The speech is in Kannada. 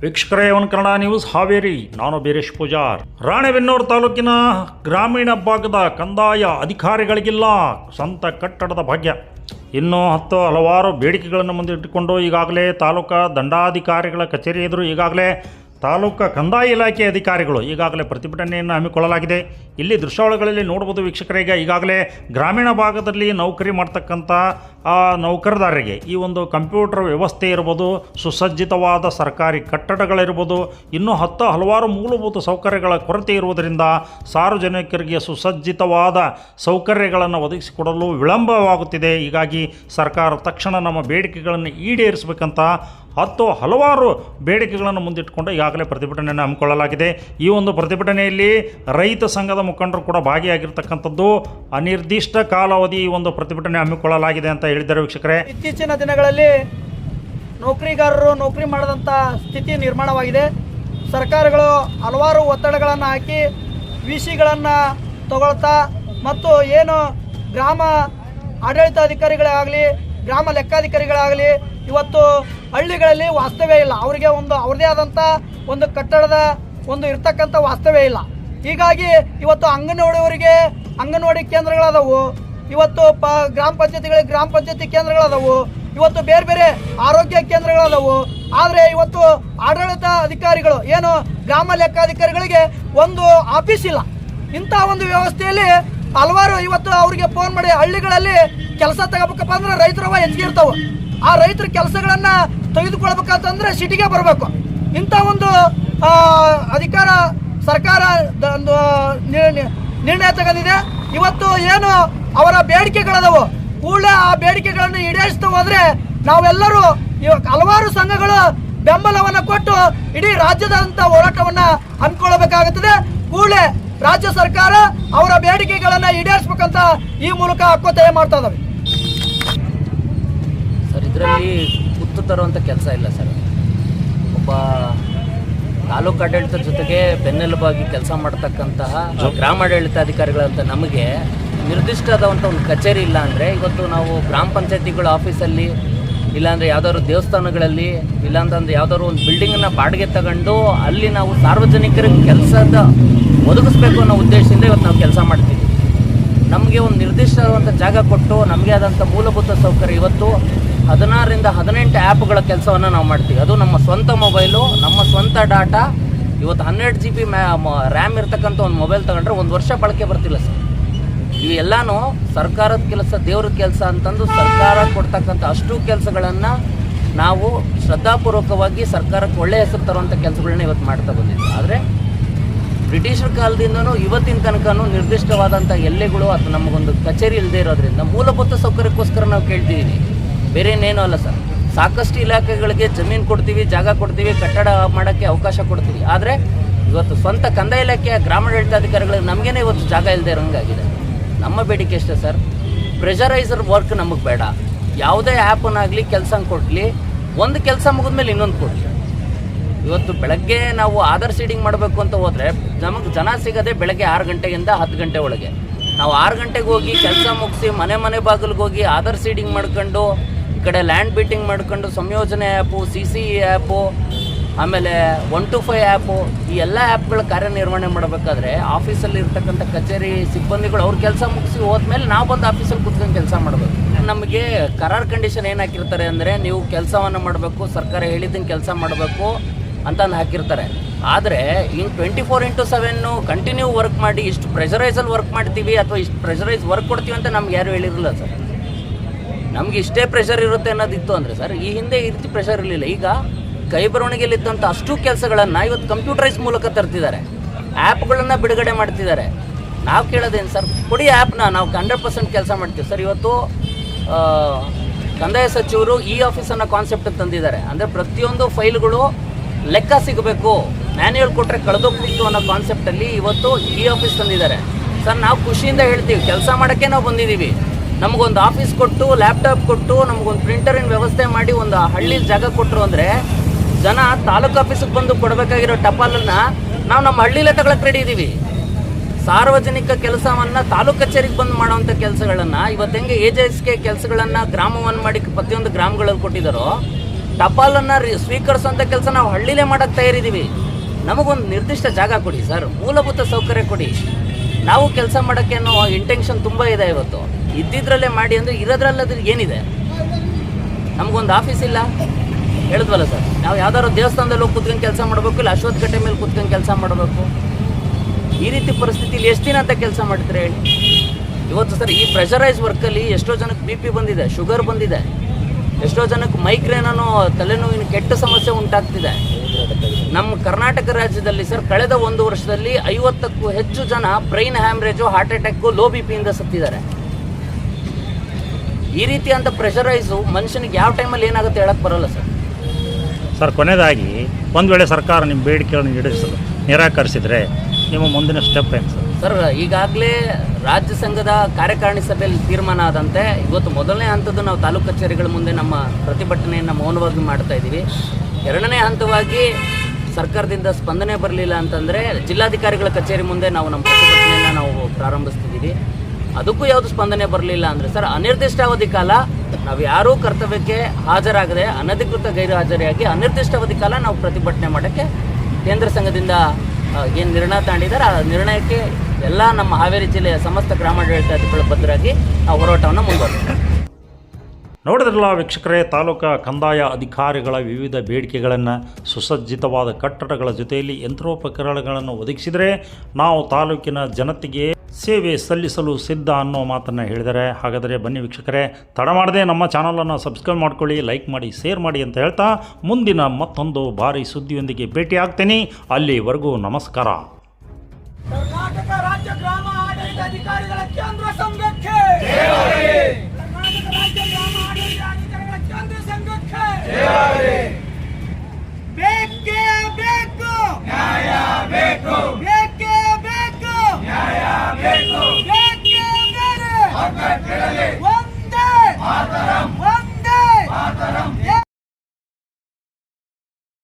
ವೀಕ್ಷಕರೇ ಒನ್ ಕನ್ನಡ ನ್ಯೂಸ್ ಹಾವೇರಿ, ನಾನು ಬೀರೇಶ್ ಪೂಜಾರ್. ರಾಣೆಬೆನ್ನೂರು ತಾಲೂಕಿನ ಗ್ರಾಮೀಣ ಭಾಗದ ಕಂದಾಯ ಅಧಿಕಾರಿಗಳಿಗಿಲ್ಲ ಸ್ವಂತ ಕಟ್ಟಡದ ಭಾಗ್ಯ. ಇನ್ನು ಹತ್ತು ಹಲವಾರು ಬೇಡಿಕೆಗಳನ್ನು ಮುಂದಿಟ್ಟುಕೊಂಡು ಈಗಾಗಲೇ ತಾಲೂಕಾ ದಂಡಾಧಿಕಾರಿಗಳ ಕಚೇರಿ ಎದುರು ಈಗಾಗಲೇ ತಾಲೂಕಾ ಕಂದಾಯ ಇಲಾಖೆ ಅಧಿಕಾರಿಗಳು ಈಗಾಗಲೇ ಪ್ರತಿಭಟನೆಯನ್ನು ಹಮ್ಮಿಕೊಳ್ಳಲಾಗಿದೆ. ಇಲ್ಲಿ ದೃಶ್ಯಾವಳಿಗಳಲ್ಲಿ ನೋಡ್ಬೋದು ವೀಕ್ಷಕರಿಗೆ ಈಗಾಗಲೇ ಗ್ರಾಮೀಣ ಭಾಗದಲ್ಲಿ ನೌಕರಿ ಮಾಡ್ತಕ್ಕಂಥ ನೌಕರದಾರರಿಗೆ ಈ ಒಂದು ಕಂಪ್ಯೂಟರ್ ವ್ಯವಸ್ಥೆ ಇರ್ಬೋದು, ಸುಸಜ್ಜಿತವಾದ ಸರ್ಕಾರಿ ಕಟ್ಟಡಗಳಿರ್ಬೋದು, ಇನ್ನೂ ಹತ್ತು ಹಲವಾರು ಮೂಲಭೂತ ಸೌಕರ್ಯಗಳ ಕೊರತೆ ಇರುವುದರಿಂದ ಸಾರ್ವಜನಿಕರಿಗೆ ಸುಸಜ್ಜಿತವಾದ ಸೌಕರ್ಯಗಳನ್ನು ಒದಗಿಸಿಕೊಡಲು ವಿಳಂಬವಾಗುತ್ತಿದೆ. ಹೀಗಾಗಿ ಸರ್ಕಾರ ತಕ್ಷಣ ನಮ್ಮ ಬೇಡಿಕೆಗಳನ್ನು ಈಡೇರಿಸಬೇಕಂತ ಹತ್ತು ಹಲವಾರು ಬೇಡಿಕೆಗಳನ್ನು ಮುಂದಿಟ್ಟುಕೊಂಡು ಈಗಾಗಲೇ ಪ್ರತಿಭಟನೆಯನ್ನು ಹಮ್ಮಿಕೊಳ್ಳಲಾಗಿದೆ. ಈ ಒಂದು ಪ್ರತಿಭಟನೆಯಲ್ಲಿ ರೈತ ಸಂಘದ ಮುಖಂಡರು ಕೂಡ ಭಾಗಿಯಾಗಿರ್ತಕ್ಕಂಥದ್ದು. ಅನಿರ್ದಿಷ್ಟ ಕಾಲಾವಧಿ ಈ ಒಂದು ಪ್ರತಿಭಟನೆ ಹಮ್ಮಿಕೊಳ್ಳಲಾಗಿದೆ ಅಂತ ಹೇಳಿದ್ದಾರೆ ವೀಕ್ಷಕರೇ. ಇತ್ತೀಚಿನ ದಿನಗಳಲ್ಲಿ ನೌಕರಿಗಾರರು ನೌಕರಿ ಮಾಡದಂಥ ಸ್ಥಿತಿ ನಿರ್ಮಾಣವಾಗಿದೆ. ಸರ್ಕಾರಗಳು ಹಲವಾರು ಒತ್ತಡಗಳನ್ನು ಹಾಕಿ ವಿ ಸಿಗಳನ್ನು ತಗೊಳ್ತಾ ಮತ್ತು ಏನು ಗ್ರಾಮ ಆಡಳಿತಾಧಿಕಾರಿಗಳೇ ಆಗಲಿ, ಗ್ರಾಮ ಲೆಕ್ಕಾಧಿಕಾರಿಗಳಾಗಲಿ ಇವತ್ತು ಹಳ್ಳಿಗಳಲ್ಲಿ ವಾಸ್ತವ್ಯ ಇಲ್ಲ. ಅವರಿಗೆ ಒಂದು ಅವ್ರದೇ ಆದಂಥ ಒಂದು ಕಟ್ಟಡದ ಒಂದು ಇರ್ತಕ್ಕಂಥ ವಾಸ್ತವ್ಯ ಇಲ್ಲ. ಹೀಗಾಗಿ ಇವತ್ತು ಅಂಗನವಾಡಿಯವರಿಗೆ, ಅಂಗನವಾಡಿ ಕೇಂದ್ರಗಳಾದವು, ಇವತ್ತು ಪ, ಗ್ರಾಮ ಪಂಚಾಯತಿಗಳಿಗೆ ಗ್ರಾಮ ಪಂಚಾಯತಿ ಕೇಂದ್ರಗಳಾದವು, ಇವತ್ತು ಬೇರೆ ಬೇರೆ ಆರೋಗ್ಯ ಕೇಂದ್ರಗಳದಾವು. ಆದರೆ ಇವತ್ತು ಆಡಳಿತ ಅಧಿಕಾರಿಗಳು, ಏನು ಗ್ರಾಮ ಲೆಕ್ಕಾಧಿಕಾರಿಗಳಿಗೆ ಒಂದು ಆಫೀಸ್ ಇಲ್ಲ. ಇಂಥ ಒಂದು ವ್ಯವಸ್ಥೆಯಲ್ಲಿ ಹಲವಾರು ಇವತ್ತು ಅವರಿಗೆ ಫೋನ್ ಮಾಡಿ ಹಳ್ಳಿಗಳಲ್ಲಿ ಕೆಲಸ ತಗೋಬೇಕಪ್ಪ ಅಂದ್ರೆ ರೈತರವ ಹೆಚ್ಚಿಗೆ ಇರ್ತಾವೆ. ಆ ರೈತರ ಕೆಲಸಗಳನ್ನ ತೆಗೆದುಕೊಳ್ಬೇಕಂತಂದ್ರೆ ಸಿಟಿಗೆ ಬರಬೇಕು. ಇಂಥ ಒಂದು ಅಧಿಕಾರ ಸರ್ಕಾರ ಒಂದು ನಿರ್ಣಯ ತಗೊಂಡಿದೆ ಇವತ್ತು ಏನು ಅವರ ಬೇಡಿಕೆಗಳದವು. ಕೂಡಲೇ ಆ ಬೇಡಿಕೆಗಳನ್ನು ಈಡೇರಿಸ್ತಾ ಹೋದ್ರೆ ನಾವೆಲ್ಲರೂ ಇವಾಗ ಹಲವಾರು ಸಂಘಗಳು ಬೆಂಬಲವನ್ನು ಕೊಟ್ಟು ಇಡೀ ರಾಜ್ಯದಂತ ಹೋರಾಟವನ್ನ ಹಮ್ಮಿಕೊಳ್ಳಬೇಕಾಗುತ್ತದೆ. ಕೂಡಲೇ ರಾಜ್ಯ ಸರ್ಕಾರ ಅವರ ಬೇಡಿಕೆಗಳನ್ನ ಈಡೇರಿಸಬೇಕಂತ ಈ ಮೂಲಕ ಹಕ್ಕೊತ್ತಾಯ ಮಾಡ್ತಾ ಸರ್ ಇದರಲ್ಲಿ ಕುತ್ತು ತರುವಂಥ ಕೆಲಸ ಇಲ್ಲ ಸರ್. ಒಬ್ಬ ತಾಲೂಕು ಆಡಳಿತದ ಜೊತೆಗೆ ಬೆನ್ನೆಲುಬಾಗಿ ಕೆಲಸ ಮಾಡ್ತಕ್ಕಂತಹ ಗ್ರಾಮಾಡಳಿತಾಧಿಕಾರಿಗಳಂತ ನಮಗೆ ನಿರ್ದಿಷ್ಟವಾದಂಥ ಒಂದು ಕಚೇರಿ ಇಲ್ಲ ಅಂದರೆ ಇವತ್ತು ನಾವು ಗ್ರಾಮ ಪಂಚಾಯತಿಗಳ ಆಫೀಸಲ್ಲಿ ಇಲ್ಲಾಂದರೆ ಯಾವ್ದಾದ್ರು ದೇವಸ್ಥಾನಗಳಲ್ಲಿ ಇಲ್ಲಾಂತಂದ್ರೆ ಯಾವ್ದಾದ್ರು ಒಂದು ಬಿಲ್ಡಿಂಗನ್ನು ಬಾಡಿಗೆ ತಗೊಂಡು ಅಲ್ಲಿ ನಾವು ಸಾರ್ವಜನಿಕರಿಗೆ ಕೆಲಸದ ಒದಗಿಸ್ಬೇಕು ಅನ್ನೋ ಉದ್ದೇಶದಿಂದ ಇವತ್ತು ನಾವು ಕೆಲಸ ಮಾಡ್ತೀವಿ ನಮಗೆ ಒಂದು ನಿರ್ದಿಷ್ಟವಾದಂಥ ಜಾಗ ಕೊಟ್ಟು ನಮಗೆ ಆದಂಥ ಮೂಲಭೂತ ಸೌಕರ್ಯ ಇವತ್ತು ಹದಿನಾರರಿಂದ ಹದಿನೆಂಟು ಆ್ಯಪ್ಗಳ ಕೆಲಸವನ್ನು ನಾವು ಮಾಡ್ತೀವಿ. ಅದು ನಮ್ಮ ಸ್ವಂತ ಮೊಬೈಲು, ನಮ್ಮ ಸ್ವಂತ ಡಾಟಾ. ಇವತ್ತು ಹನ್ನೆರಡು ಜಿ ಬಿ ಮ್ಯಾ ರ್ಯಾಮ್ ಇರ್ತಕ್ಕಂಥ ಒಂದು ಮೊಬೈಲ್ ತಗೊಂಡ್ರೆ ಒಂದು ವರ್ಷ ಬಳಕೆ ಬರ್ತಿಲ್ಲ ಸರ್. ಇವೆಲ್ಲಾನು ಸರ್ಕಾರದ ಕೆಲಸ, ದೇವ್ರ ಕೆಲಸ ಅಂತಂದು ಸರ್ಕಾರ ಕೊಡ್ತಕ್ಕಂಥ ಅಷ್ಟು ಕೆಲಸಗಳನ್ನು ನಾವು ಶ್ರದ್ಧಾಪೂರ್ವಕವಾಗಿ ಸರ್ಕಾರಕ್ಕೆ ಒಳ್ಳೆಯ ಹೆಸರು ತರುವಂಥ ಕೆಲಸಗಳನ್ನ ಇವತ್ತು ಮಾಡ್ತಾ ಬಂದಿದ್ದೀವಿ ಆದರೆ ಬ್ರಿಟಿಷರ ಕಾಲದಿಂದನೂ ಇವತ್ತಿನ ತನಕನೂ ನಿರ್ದಿಷ್ಟವಾದಂಥ ಎಲ್ಲೆಗಳು ಅಥವಾ ನಮಗೊಂದು ಕಚೇರಿ ಇಲ್ಲದೆ ಇರೋದ್ರಿಂದ ಮೂಲಭೂತ ಸೌಕರ್ಯಕ್ಕೋಸ್ಕರ ನಾವು ಕೇಳ್ತಿದ್ದೀವಿ ಬೇರೆ ಅಲ್ಲ ಸರ್. ಸಾಕಷ್ಟು ಇಲಾಖೆಗಳಿಗೆ ಜಮೀನು ಕೊಡ್ತೀವಿ, ಜಾಗ ಕೊಡ್ತೀವಿ, ಕಟ್ಟಡ ಮಾಡೋಕ್ಕೆ ಅವಕಾಶ ಕೊಡ್ತೀವಿ. ಆದರೆ ಇವತ್ತು ಸ್ವಂತ ಕಂದಾಯ ಇಲಾಖೆಯ ಗ್ರಾಮಾಡಳಿತಾಧಿಕಾರಿಗಳಿಗೆ ನಮಗೇನೆ ಇವತ್ತು ಜಾಗ ಇಲ್ಲದೆ ಇರೋಂಗಾಗಿದೆ ನಮ್ಮ ಬೇಡಿಕೆ ಅಷ್ಟೇ ಸರ್. ಪ್ರೆಷರೈಸರ್ ವರ್ಕ್ ನಮಗೆ ಬೇಡ. ಯಾವುದೇ ಆ್ಯಪನ್ನಾಗಲಿ ಕೆಲಸ ಕೊಡಲಿ, ಒಂದು ಕೆಲಸ ಮುಗಿದ್ಮೇಲೆ ಇನ್ನೊಂದು ಕೊಡಲಿ. ಇವತ್ತು ಬೆಳಗ್ಗೆ ನಾವು ಆಧಾರ್ ಸೀಡಿಂಗ್ ಮಾಡಬೇಕು ಅಂತ ಹೋದರೆ ನಮಗೆ ಜನ ಸಿಗೋದೇ ಬೆಳಗ್ಗೆ ಆರು ಗಂಟೆಯಿಂದ ಹತ್ತು ಗಂಟೆ ಒಳಗೆ. ನಾವು ಆರು ಗಂಟೆಗೆ ಹೋಗಿ ಕೆಲಸ ಮುಗಿಸಿ, ಮನೆ ಮನೆ ಬಾಗಿಲಿಗೆ ಹೋಗಿ ಆಧಾರ್ ಸೀಡಿಂಗ್ ಮಾಡ್ಕೊಂಡು ಕಡೆ ಲ್ಯಾಂಡ್ ಬೀಟಿಂಗ್ ಮಾಡ್ಕೊಂಡು ಸಂಯೋಜನೆ ಆ್ಯಪು ಸಿ ಸಿ ಆ್ಯಪು ಆಮೇಲೆ ಒನ್ ಟು ಫೈವ್ ಆ್ಯಪು ಈ ಎಲ್ಲ ಆ್ಯಪ್ಗಳ ಕಾರ್ಯನಿರ್ವಹಣೆ ಮಾಡಬೇಕಾದ್ರೆ ಆಫೀಸಲ್ಲಿ ಇರ್ತಕ್ಕಂಥ ಕಚೇರಿ ಸಿಬ್ಬಂದಿಗಳು ಅವ್ರ ಕೆಲಸ ಮುಗಿಸಿ ಹೋದ್ಮೇಲೆ ನಾವು ಬಂದು ಆಫೀಸಲ್ಲಿ ಕುತ್ಕೊಂಡು ಕೆಲಸ ಮಾಡಬೇಕು. ನಮಗೆ ಕರಾರ್ ಕಂಡೀಷನ್ ಏನು ಹಾಕಿರ್ತಾರೆ ಅಂದರೆ ನೀವು ಕೆಲಸವನ್ನು ಮಾಡಬೇಕು, ಸರ್ಕಾರ ಹೇಳಿದ್ದನ್ನು ಕೆಲಸ ಮಾಡಬೇಕು ಅಂತಂದು ಹಾಕಿರ್ತಾರೆ. ಆದರೆ ಇನ್ನು twenty four into seven continue work ಮಾಡಿ ಇಷ್ಟು ಪ್ರೆಷರೈಸಲ್ಲಿ ವರ್ಕ್ ಮಾಡ್ತೀವಿ ಅಥವಾ ಇಷ್ಟು ಪ್ರೆಷರೈಸ್ ವರ್ಕ್ ಕೊಡ್ತೀವಿ ಅಂತ ನಮ್ಗೆ ಯಾರು ಹೇಳಿರಲಿಲ್ಲ ಸರ್. ನಮ್ಗೆ ಇಷ್ಟೇ ಪ್ರೆಷರ್ ಇರುತ್ತೆ ಅನ್ನೋದಿತ್ತು ಅಂದರೆ ಸರ್ ಈ ಹಿಂದೆ ಈ ರೀತಿ ಪ್ರೆಷರ್ ಇರಲಿಲ್ಲ. ಈಗ ಕೈ ಬರವಣಿಗೆಯಲ್ಲಿದ್ದಂಥ ಅಷ್ಟು ಕೆಲಸಗಳನ್ನು ಇವತ್ತು ಕಂಪ್ಯೂಟರೈಸ್ ಮೂಲಕ ತರ್ತಿದ್ದಾರೆ. ಆ್ಯಪ್ಗಳನ್ನು ಬಿಡುಗಡೆ ಮಾಡ್ತಿದ್ದಾರೆ. ನಾವು ಕೇಳೋದೇನು ಸರ್ ಕೊಡಿ ಆ್ಯಪ್ನ ನಾವು ಹಂಡ್ರೆಡ್ ಪರ್ಸೆಂಟ್ ಕೆಲಸ ಮಾಡ್ತೀವಿ. ಸರ್ ಇವತ್ತು ಕಂದಾಯ ಸಚಿವರು ಈ ಆಫೀಸನ್ನು ಕಾನ್ಸೆಪ್ಟ್ ತಂದಿದ್ದಾರೆ. ಅಂದರೆ ಪ್ರತಿಯೊಂದು ಫೈಲ್ಗಳು ಲೆಕ್ಕ ಸಿಗಬೇಕು ಮ್ಯಾನ್ಯಲ್ ಕೊಟ್ಟರೆ ಕಳೆದೋಗ್ತಿತ್ತು ಅನ್ನೋ ಕಾನ್ಸೆಪ್ಟಲ್ಲಿ ಇವತ್ತು ಈ ಆಫೀಸ್ ತಂದಿದ್ದಾರೆ. ಸರ್ ನಾವು ಖುಷಿಯಿಂದ ಹೇಳ್ತೀವಿ, ಕೆಲಸ ಮಾಡೋಕ್ಕೆ ನಾವು ಬಂದಿದ್ದೀವಿ. ನಮಗೊಂದು ಆಫೀಸ್ ಕೊಟ್ಟು ಲ್ಯಾಪ್ಟಾಪ್ ಕೊಟ್ಟು, ನಮಗೊಂದು ಪ್ರಿಂಟರಿನ ವ್ಯವಸ್ಥೆ ಮಾಡಿ ಒಂದು ಹಳ್ಳಿ ಜಾಗ ಕೊಟ್ಟರು ಅಂದರೆ ಜನ ತಾಲೂಕು ಆಫೀಸಿಗೆ ಬಂದು ಕೊಡಬೇಕಾಗಿರೋ ಟಪಾಲನ್ನು ನಾವು ನಮ್ಮ ಹಳ್ಳಿಲೇ ತಗೊಳಕ್ಕೆ ರೆಡಿ ಇದ್ದೀವಿ ಸಾರ್ವಜನಿಕ ಕೆಲಸವನ್ನು ತಾಲೂಕು ಕಚೇರಿಗೆ ಬಂದು ಮಾಡುವಂಥ ಕೆಲಸಗಳನ್ನು ಇವತ್ತು ಹೆಂಗೆ ಎ ಜೆ ಎಸ್ಗೆ ಕೆಲಸಗಳನ್ನ ಗ್ರಾಮವನ್ನು ಮಾಡಿ ಪ್ರತಿಯೊಂದು ಗ್ರಾಮಗಳಲ್ಲಿ ಕೊಟ್ಟಿದ್ದಾರೋ ಟಪಾಲನ್ನು ರಿ- ಸ್ವೀಕರಿಸುವಂಥ ಕೆಲಸ ನಾವು ಹಳ್ಳಿಲೇ ಮಾಡಕ್ಕೆ ತಯಾರಿದ್ದೀವಿ ನಮಗೊಂದು ನಿರ್ದಿಷ್ಟ ಜಾಗ ಕೊಡಿ ಸರ್, ಮೂಲಭೂತ ಸೌಕರ್ಯ ಕೊಡಿ. ನಾವು ಕೆಲಸ ಮಾಡೋಕ್ಕೆ ಅನ್ನೋ ಇಂಟೆನ್ಷನ್ ತುಂಬ ಇದೆ ಇವತ್ತು. ಇದ್ದಿದ್ರಲ್ಲೇ ಮಾಡಿ ಅಂದರೆ ಇರೋದ್ರಲ್ಲದ್ರೆ ಏನಿದೆ? ನಮಗೊಂದು ಆಫೀಸ್ ಇಲ್ಲ. ಹೇಳಿದ್ವಲ್ಲ ಸರ್, ನಾವು ಯಾವ್ದಾದ್ರು ದೇವಸ್ಥಾನದಲ್ಲಿ ಹೋಗಿ ಕುತ್ಕೊಂಡು ಕೆಲಸ ಮಾಡಬೇಕು ಇಲ್ಲ ಅಶ್ವತ್ಥ ಕಟ್ಟೆ ಮೇಲೆ ಕುತ್ಕೊಂಡು ಕೆಲಸ ಮಾಡಬೇಕು? ಈ ರೀತಿ ಪರಿಸ್ಥಿತಿಲಿ ಎಷ್ಟು ದಿನ ಅಂತ ಕೆಲಸ ಮಾಡಿದ್ರೆ ಹೇಳಿ? ಇವತ್ತು ಸರ್, ಈ ಪ್ರೆಷರೈಸ್ ವರ್ಕಲ್ಲಿ ಎಷ್ಟೋ ಜನಕ್ಕೆ ಬಿ ಪಿ ಬಂದಿದೆ ಶುಗರ್ ಬಂದಿದೆ. ಎಷ್ಟೋ ಜನಕ್ಕೆ ಮೈಗ್ರೇನೋ ತಲೆನೋವಿನ ಕೆಟ್ಟ ಸಮಸ್ಯೆ ಉಂಟಾಗ್ತಿದೆ. ನಮ್ಮ ಕರ್ನಾಟಕ ರಾಜ್ಯದಲ್ಲಿ ಸರ್, ಕಳೆದ ಒಂದು ವರ್ಷದಲ್ಲಿ ಐವತ್ತಕ್ಕೂ ಹೆಚ್ಚು ಜನ brain haemorrhage heart attack low B ಪಿಯಿಂದ ಸತ್ತಿದ್ದಾರೆ. ಈ ರೀತಿ ಅಂತ ಪ್ರೆಷರೈಸು ಮನುಷ್ಯನಿಗೆ ಯಾವ ಟೈಮಲ್ಲಿ ಏನಾಗುತ್ತೆ ಹೇಳಕ್ಕೆ ಬರಲ್ಲ ಸರ್. ಸರ್ ಕೊನೆಯದಾಗಿ ಒಂದು ವೇಳೆ ಸರ್ಕಾರ ನಿಮ್ಮ ಬೇಡಿಕೆಗಳನ್ನು ಈಡೇರಿಸಲು ನಿರಾಕರಿಸಿದರೆ ನಿಮ್ಮ ಮುಂದಿನ ಸ್ಟೆಪ್ ಏನು ಸರ್? ಸರ್ ಈಗಾಗಲೇ ರಾಜ್ಯ ಸಂಘದ ಕಾರ್ಯಕಾರಿಣಿ ಸಭೆಯಲ್ಲಿ ತೀರ್ಮಾನ ಆದಂತೆ ಇವತ್ತು ಮೊದಲನೇ ಹಂತದ ನಾವು ತಾಲೂಕು ಕಚೇರಿಗಳ ಮುಂದೆ ನಮ್ಮ ಪ್ರತಿಭಟನೆಯನ್ನು ಮೌನವಾಗಿ ಮಾಡ್ತಾ ಇದ್ದೀವಿ. ಎರಡನೇ ಹಂತವಾಗಿ ಸರ್ಕಾರದಿಂದ ಸ್ಪಂದನೆ ಬರಲಿಲ್ಲ ಅಂತಂದರೆ ಜಿಲ್ಲಾಧಿಕಾರಿಗಳ ಕಚೇರಿ ಮುಂದೆ ನಾವು ನಮ್ಮ ಪ್ರತಿಭಟನೆಯನ್ನು ನಾವು ಪ್ರಾರಂಭಿಸ್ತಿದ್ದೀವಿ. ಅದಕ್ಕೂ ಯಾವುದು ಸ್ಪಂದನೆ ಬರಲಿಲ್ಲ ಅಂದರೆ, ಸರ್, ಅನಿರ್ದಿಷ್ಟಾವಧಿ ಕಾಲ ನಾವು ಯಾರೂ ಕರ್ತವ್ಯಕ್ಕೆ ಹಾಜರಾಗದೆ, ಅನಧಿಕೃತ ಗೈರು ಹಾಜರಿಯಾಗಿ ಅನಿರ್ದಿಷ್ಟಾವಧಿ ಕಾಲ ನಾವು ಪ್ರತಿಭಟನೆ ಮಾಡೋಕ್ಕೆ ಕೇಂದ್ರ ಸಂಘದಿಂದ ಏನು ನಿರ್ಣಯ ತಗೊಂಡಿದ್ದಾರೆ ಆ ನಿರ್ಣಯಕ್ಕೆ ಎಲ್ಲ ನಮ್ಮ ಹಾವೇರಿ ಜಿಲ್ಲೆಯ ಸಮಸ್ತ ಗ್ರಾಮಾಡಳಿತಾಧಿಕಾರಿಗಳು ಬದ್ಧರಾಗಿ ಆ ಹೋರಾಟವನ್ನು ಮುಂದುವರಿಸ್ತಾರೆ ನೋಡಿದ್ರಲ್ಲ ವೀಕ್ಷಕರೇ, ತಾಲೂಕಾ ಕಂದಾಯ ಅಧಿಕಾರಿಗಳ ವಿವಿಧ ಬೇಡಿಕೆಗಳನ್ನು ಸುಸಜ್ಜಿತವಾದ ಕಟ್ಟಡಗಳ ಜೊತೆಯಲ್ಲಿ ಯಂತ್ರೋಪಕರಣಗಳನ್ನು ಒದಗಿಸಿದರೆ ನಾವು ತಾಲೂಕಿನ ಜನತೆಗೆ ಸೇವೆ ಸಲ್ಲಿಸಲು ಸಿದ್ಧ ಅನ್ನೋ ಮಾತನ್ನು ಹೇಳಿದರೆ ಹಾಗಾದರೆ ಬನ್ನಿ ವೀಕ್ಷಕರೇ ತಡ ಮಾಡದೆ ನಮ್ಮ ಚಾನಲನ್ನು ಸಬ್ಸ್ಕ್ರೈಬ್ ಮಾಡ್ಕೊಳ್ಳಿ ಲೈಕ್ ಮಾಡಿ ಶೇರ್ ಮಾಡಿ ಅಂತ ಹೇಳ್ತಾ ಮುಂದಿನ ಮತ್ತೊಂದು ಭಾರಿ ಸುದ್ದಿಯೊಂದಿಗೆ ಭೇಟಿ ಆಗ್ತೀನಿ ಅಲ್ಲಿವರೆಗೂ ನಮಸ್ಕಾರ. ಕರ್ನಾಟಕ ರಾಜ್ಯ ಗ್ರಾಮ ಆಡಳಿತ ಅಧಿಕಾರಿಗಳ ಕೇಂದ್ರ ಸಂಘಕ್ಕೆ. ಕರ್ನಾಟಕ ರಾಜ್ಯ ಗ್ರಾಮ ಆಡಳಿತ ಅಧಿಕಾರಿಗಳ ಕೇಂದ್ರ ಸಂಘಕ್ಕೆ. ¡Dale! ¡Dale!